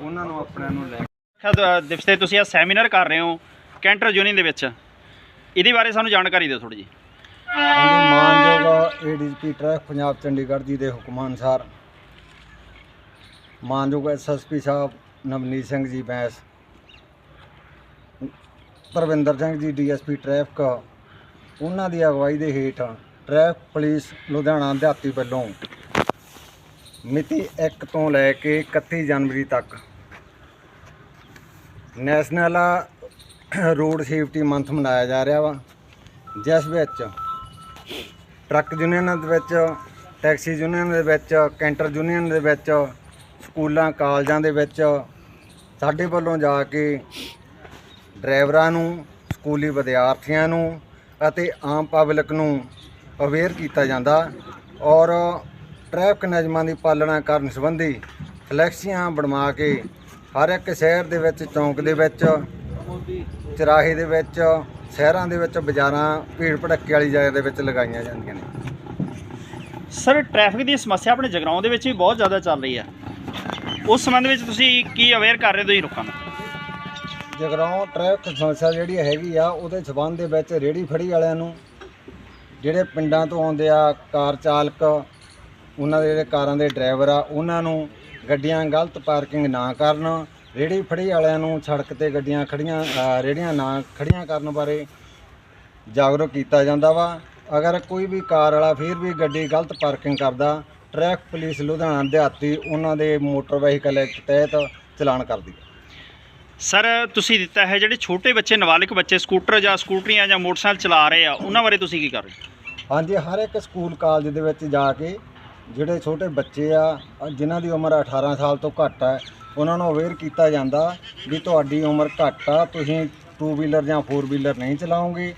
ਉਹਨਾਂ ਨੂੰ ਆਪਣਿਆਂ ਨੂੰ ਲੈ ਅੱਛਾ, ਦਿਵਸ ਤੇ ਤੁਸੀਂ ਇਹ ਸੈਮੀਨਾਰ ਕਰ ਰਹੇ ਹੋ ਕੈਂਟਰ ਯੂਨੀਅਨ ਦੇ ਵਿੱਚ। ਇਹਦੇ ਬਾਰੇ ਸਾਨੂੰ ਜਾਣਕਾਰੀ ਦਿਓ ਥੋੜੀ ਜੀ ਮਾਨਯੋਗ ਏਡੀਜੀਪੀ ਟ੍ਰੈਫਿਕ ਪੰਜਾਬ ਚੰਡੀਗੜ੍ਹ ਜੀ ਦੇ ਹੁਕਮਾਂ ਅਨੁਸਾਰ। ਮਾਨਯੋਗ ਐਸਐਸਪੀ ਸਾਹਿਬ ਨਵਨੀਤ ਸਿੰਘ ਜੀ ਬੈਂਸ। Parvinder Singh ji DSP traffic. ਉਹਨਾਂ ਦੀ ਅਗਵਾਈ ਦੇ ਹੇਠ ਟ੍ਰੈਫਿਕ ਪੁਲਿਸ ਲੁਧਿਆਣਾ ਦਿਹਾਤੀ ਵੱਲੋਂ ਮਿਤੀ 1 ਤੋਂ ਲੈ ਕੇ 31 ਜਨਵਰੀ ਤੱਕ ਨੈਸ਼ਨਲ ਰੋਡ ਸੇਫਟੀ ਮੰਥ ਮਨਾਇਆ ਜਾ ਰਿਹਾ ਵਾ, ਜਿਸ ਵਿੱਚ ਟਰੱਕ ਯੂਨੀਅਨਾਂ ਦੇ ਵਿੱਚ, ਟੈਕਸੀ ਯੂਨੀਅਨ ਦੇ ਵਿੱਚ, ਕੈਂਟਰ ਯੂਨੀਅਨ ਦੇ ਵਿੱਚ, ਸਕੂਲਾਂ, ਕਾਲਜਾਂ ਦੇ ਵਿੱਚ ਸਾਡੇ ਵੱਲੋਂ ਜਾ ਕੇ ਡਰਾਈਵਰਾਂ ਨੂੰ, ਸਕੂਲੀ ਵਿਦਿਆਰਥੀਆਂ ਨੂੰ ਅਤੇ ਆਮ ਪਬਲਿਕ ਨੂੰ ਅਵੇਅਰ ਕੀਤਾ ਜਾਂਦਾ ਔਰ ਟ੍ਰੈਫਿਕ ਨਿਯਮਾਂ ਦੀ ਪਾਲਣਾ ਕਰਨ ਸੰਬੰਧੀ ਫਲੈਕਸੀਆਂ ਬਣਵਾ ਕੇ ਹਰ ਇੱਕ ਸ਼ਹਿਰ ਦੇ ਵਿੱਚ ਚੌਂਕ ਦੇ ਵਿੱਚ ਚਰਾਹੇ ਦੇ ਵਿੱਚ ਸ਼ਹਿਰਾਂ ਦੇ ਵਿੱਚ ਬਾਜ਼ਾਰਾਂ ਭੀੜ ਭੜੱਕੇ ਵਾਲੀ ਜਗ੍ਹਾ ਦੇ ਵਿੱਚ ਲਗਾਈਆਂ ਜਾਂਦੀਆਂ ਨੇ। ਸਰ ਟ੍ਰੈਫਿਕ ਦੀ ਸਮੱਸਿਆ ਆਪਣੇ ਜਗਰਾਉਂ ਦੇ ਵਿੱਚ ਵੀ ਬਹੁਤ ਜ਼ਿਆਦਾ ਚੱਲ ਰਹੀ ਹੈ। ਉਸ ਸੰਬੰਧ ਵਿੱਚ ਤੁਸੀਂ ਕੀ ਅਵੇਅਰ ਕਰ ਰਹੇ ਹੋ ਤੁਸੀਂ ਲੋਕਾਂ ਨੂੰ? ਜਗਰਾਉਂ ਟ੍ਰੈਫਿਕ ਸਮੱਸਿਆ ਜਿਹੜੀ ਹੈਗੀ ਆ ਉਹਦੇ ਸਬੰਧ ਦੇ ਵਿੱਚ ਰੇੜੀ ਫੜੀ ਵਾਲਿਆਂ ਨੂੰ ਜਿਹੜੇ ਪਿੰਡਾਂ ਤੋਂ ਆਉਂਦੇ ਆ ਕਾਰ ਚਾਲਕ ਉਹਨਾਂ ਦੇ ਜਿਹੜੇ ਕਾਰਾਂ ਦੇ ਡਰਾਈਵਰ ਆ ਉਹਨਾਂ ਨੂੰ ਗੱਡੀਆਂ ਗਲਤ ਪਾਰਕਿੰਗ ਨਾ ਕਰਨ ਰੇੜੀ ਫੜੀ ਵਾਲਿਆਂ ਨੂੰ ਸੜਕ ਤੇ ਗੱਡੀਆਂ ਖੜੀਆਂ ਅ, ਰੇੜੀਆਂ ਨਾ ਖੜੀਆਂ ਕਰਨ ਬਾਰੇ ਜਾਗਰੂਕ ਕੀਤਾ ਜਾਂਦਾ ਵਾ। ਅਗਰ ਕੋਈ ਵੀ ਕਾਰ ਵਾਲਾ ਫਿਰ ਵੀ ਗੱਡੀ ਗਲਤ ਪਾਰਕਿੰਗ ਕਰਦਾ ਟ੍ਰੈਫਿਕ ਪੁਲਿਸ ਲੁਧਿਆਣਾ ਦਿਹਾਤੀ ਉਹਨਾਂ ਦੇ ਮੋਟਰ ਵਹੀਕਲ ਐਕਟ ਤਹਿਤ ਚਲਾਨ ਕਰਦੀ ਹੈ। ਸਰ ਤੁਸੀਂ ਦਿੱਤਾ ਹੈ ਜਿਹੜੇ ਛੋਟੇ ਬੱਚੇ ਨਾਬਾਲਿਗ ਬੱਚੇ ਸਕੂਟਰ ਜਾਂ ਸਕੂਟਰੀਆਂ ਜਾਂ ਮੋਟਰਸਾਈਕਲ ਚਲਾ ਰਹੇ ਆ ਉਹਨਾਂ ਬਾਰੇ ਤੁਸੀਂ ਕੀ ਕਰ ਰਹੇ ਹੋ? ਹਾਂਜੀ ਹਰ ਇੱਕ ਸਕੂਲ ਕਾਲਜ ਦੇ ਵਿੱਚ ਜਾ ਕੇ ਜਿਹੜੇ ਛੋਟੇ ਬੱਚੇ ਆ ਅ, ਜਿਨ੍ਹਾਂ ਦੀ ਉਮਰ 18 ਸਾਲ ਤੋਂ ਘੱਟ ਹੈ ਉਹਨਾਂ ਨੂੰ ਅਵੇਅਰ ਕੀਤਾ ਜਾਂਦਾ ਵੀ ਤੁਹਾਡੀ ਉਮਰ ਘੱਟ ਆ ਤੁਸੀਂ ਟੂ ਵੀਲਰ ਜਾਂ ਫੋਰ ਵੀਲਰ ਨਹੀਂ ਚਲਾਓਗੇ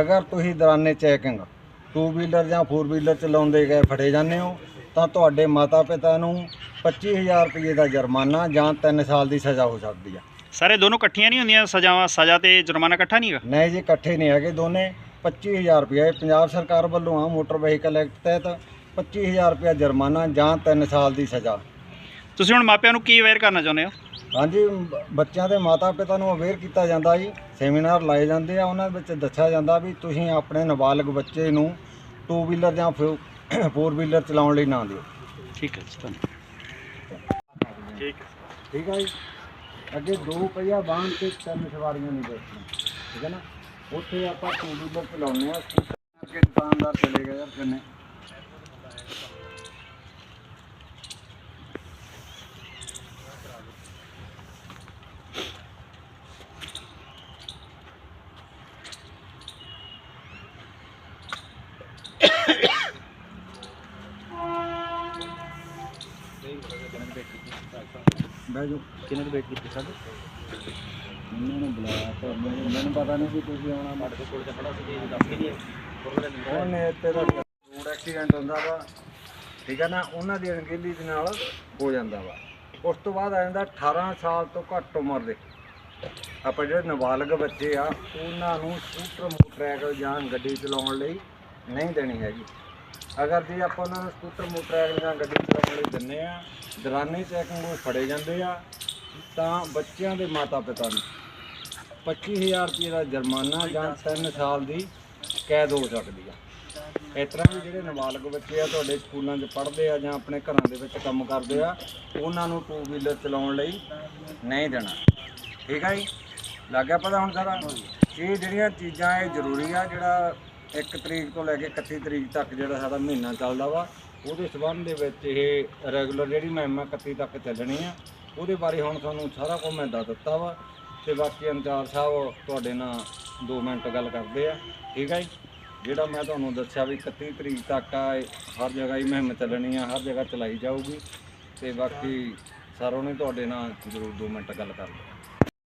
ਅਗਰ ਤੁਸੀਂ ਦੌਰਾਨੇ ਚੈਕਿੰਗ ਟੂ ਵੀਲਰ ਜਾਂ ਫੋਰ ਵੀਲਰ ਚਲਾਉਂਦੇ ਗਏ ਫੜੇ ਜਾਂਦੇ ਹੋ ਤਾਂ ਤੁਹਾਡੇ ਮਾਤਾ ਪਿਤਾ ਨੂੰ 25000 ਰੁਪਏ ਦਾ ਜੁਰਮਾਨਾ ਜਾਂ 3 ਸਾਲ ਦੀ ਸਜ਼ਾ ਹੋ ਸਕਦੀ ਆ। ਸਰ ਇਹ ਦੋਨੋਂ ਇਕੱਠੀਆਂ ਨਹੀਂ ਹੁੰਦੀਆਂ ਸਜ਼ਾਵਾਂ? ਸਜ਼ਾ ਤੇ ਜੁਰਮਾਨਾ ਇਕੱਠਾ ਨਹੀਂ ਹੈਗਾ ਨਹੀਂ ਜੀ ਇਕੱਠੇ ਨਹੀਂ ਹੈਗੇ ਦੋਨੇ। 25000 ਰੁਪਏ ਪੰਜਾਬ ਸਰਕਾਰ ਵੱਲੋਂ ਆ ਮੋਟਰ ਵਹੀਕਲ ਐਕਟ ਤਹਿਤ। 25000 ਰੁਪਏ ਜੁਰਮਾਨਾ ਜਾਂ 3 ਸਾਲ ਦੀ ਸਜ਼ਾ। ਤੁਸੀਂ ਹੁਣ ਮਾਪਿਆਂ ਨੂੰ ਕੀ ਅਵੇਅਰ ਕਰਨਾ ਚਾਹੁੰਦੇ ਹੋ? ਹਾਂਜੀ ਬ- ਬੱਚਿਆਂ ਦੇ ਮਾਤਾ ਪਿਤਾ ਨੂੰ ਅਵੇਅਰ ਕੀਤਾ ਜਾਂਦਾ ਜੀ। ਸੈਮੀਨਾਰ ਲਾਏ ਜਾਂਦੇ ਆ ਉਹਨਾਂ ਵਿੱਚ ਦੱਸਿਆ ਜਾਂਦਾ ਵੀ ਤੁਸੀਂ ਆਪਣੇ ਨਾਬਾਲਗ ਬੱਚੇ ਨੂੰ ਟੂ ਵੀਲਰ ਜਾਂ ਫੋਰ ਵੀਲਰ ਚਲਾਉਣ ਲਈ ਨਾ ਦਿਓ। ਠੀਕ ਹੈ ਜੀ ਧੰਨਵਾਦ। ਠੀਕ ਹੈ। ਠੀਕ ਹੈ ਜੀ। ਅੱਗੇ ਦੋ ਪਹੀਆ ਵਾਹਨ ਤੇ ਤਿੰਨ ਸਵਾਰੀਆਂ ਨਹੀਂ ਬੈਠੀਆਂ। ਠੀਕ ਹੈ ਨਾ? ਉੱਥੇ ਆਪਾਂ ਟੂ ਵੀਲਰ ਚਲਾਉਂਦੇ ਆ। ਅੱਗੇ ਦੁਕਾਨਦਾਰ ਚਲੇ ਗਏ ਯਾਰ ਕਿੰਨੇ? ਬਹਿ ਜਾਓ। ਕਿੰਨੇ ਦੀ ਵੇਟ ਕੀਤੀ ਸਰ ਇਹਨਾਂ ਨੂੰ ਬੁਲਾਇਆ ਤਾਂ ਮੈਨੂੰ ਮੈਨੂੰ ਪਤਾ ਨਹੀਂ ਸੀ ਤੁਸੀਂ ਆਉਣਾ। ਸਾਡੇ ਕੋਲ ਤੇ ਖੜਾ ਸੀ ਜੀ ਦੱਸ ਕੇ ਨਹੀਂ ਉਹਨੇ ਇੱਥੇ ਦਾ ਰੋਡ ਐਕਸੀਡੈਂਟ ਹੁੰਦਾ ਵਾ। ਠੀਕ ਹੈ ਨਾ? ਉਹਨਾਂ ਦੀ ਅਣਗਹਿਲੀ ਦੇ ਨਾਲ ਹੋ ਜਾਂਦਾ ਵਾ। ਉਸ ਤੋਂ ਬਾਅਦ ਆ ਜਾਂਦਾ 18 ਸਾਲ ਤੋਂ ਘੱਟ ਉਮਰ ਦੇ। ਆਪਾਂ ਜਿਹੜੇ ਨਾਬਾਲਗ ਬੱਚੇ ਆ ਉਹਨਾਂ ਨੂੰ ਸਕੂਟਰ ਮੋਟਰਸਾਈਕਲ ਜਾਂ ਗੱਡੀ ਚਲਾਉਣ ਲਈ ਨਹੀਂ ਦੇਣੀ ਹੈਗੀ। ਅਗਰ ਜੇ ਆਪਾਂ ਉਹਨਾਂ ਨੂੰ ਸਕੂਟਰ ਮੋਟਰਸਾਈਕਲ ਜਾਂ ਗੱਡੀ ਚਲਾਉਣ ਲਈ ਦਿੰਨੇ ਆ ਦਰਾਨੀ ਚੈਕਿੰਗ ਨੂੰ ਫੜੇ ਜਾਂਦੇ ਆ, ਤਾਂ ਬੱਚਿਆਂ ਦੇ ਮਾਤਾ ਪਿਤਾ ਨੂੰ 25000 ਰੁਪਏ ਦਾ ਜੁਰਮਾਨਾ ਜਾਂ 3 ਸਾਲ ਦੀ ਕੈਦ ਹੋ ਸਕਦੀ ਆ। ਇਸ ਤਰ੍ਹਾਂ ਵੀ ਜਿਹੜੇ ਨਾਬਾਲਗ ਬੱਚੇ ਆ, ਤੁਹਾਡੇ ਸਕੂਲਾਂ 'ਚ ਪੜ੍ਹਦੇ ਆ ਜਾਂ ਆਪਣੇ ਘਰਾਂ ਦੇ ਵਿੱਚ ਕੰਮ ਕਰਦੇ ਆ, ਉਹਨਾਂ ਨੂੰ ਟੂ ਵੀਲਰ ਚਲਾਉਣ ਲਈ ਨਹੀਂ ਦੇਣਾ। ਠੀਕ ਆ ਜੀ? ਲੱਗ ਗਿਆ ਪਤਾ ਹੁਣ ਸਾਰਾ? ਇਹ ਜਿਹੜੀਆਂ ਚੀਜ਼ਾਂ, ਇਹ ਜ਼ਰੂਰੀ ਆ ਜਿਹੜਾ 1 ਤਰੀਕ ਤੋਂ ਲੈ ਕੇ 31 ਤਰੀਕ ਤੱਕ ਜਿਹੜਾ ਸਾਡਾ ਮਹੀਨਾ ਚੱਲਦਾ ਵਾ, ਉਹਦੇ ਸਬੰਧ ਦੇ ਵਿੱਚ ਇਹ ਰੈਗੂਲਰ ਜਿਹੜੀ ਮੁਹਿੰਮ ਆ 31 ਤੱਕ ਚੱਲਣੀ ਆ। ਉਹਦੇ ਬਾਰੇ ਹੁਣ ਤੁਹਾਨੂੰ ਸਾਰਾ ਕੁਝ ਮੈਂ ਦੱਸ ਦਿੱਤਾ ਵਾ ਤੇ ਬਾਕੀ ਅੰਚਾਰ ਸਾਹਿਬ ਤੁਹਾਡੇ ਨਾਲ 2 ਮਿੰਟ ਗੱਲ ਕਰਦੇ ਆ। ਠੀਕ ਆ ਜੀ? ਜਿਹੜਾ ਮੈਂ ਤੁਹਾਨੂੰ ਦੱਸਿਆ ਵੀ 31 ਤਰੀਕ ਤੱਕ ਆ ਹਰ ਜਗ੍ਹਾ ਹੀ ਮੁਹਿੰਮ ਚੱਲਣੀ ਆ, ਹਰ ਜਗ੍ਹਾ ਚਲਾਈ ਜਾਊਗੀ। ਤੇ ਬਾਕੀ ਸਰ ਉਹਨੇ ਤੁਹਾਡੇ ਨਾਲ ਜ਼ਰੂਰ 2 ਮਿੰਟ ਗੱਲ ਕਰ ਲਓ।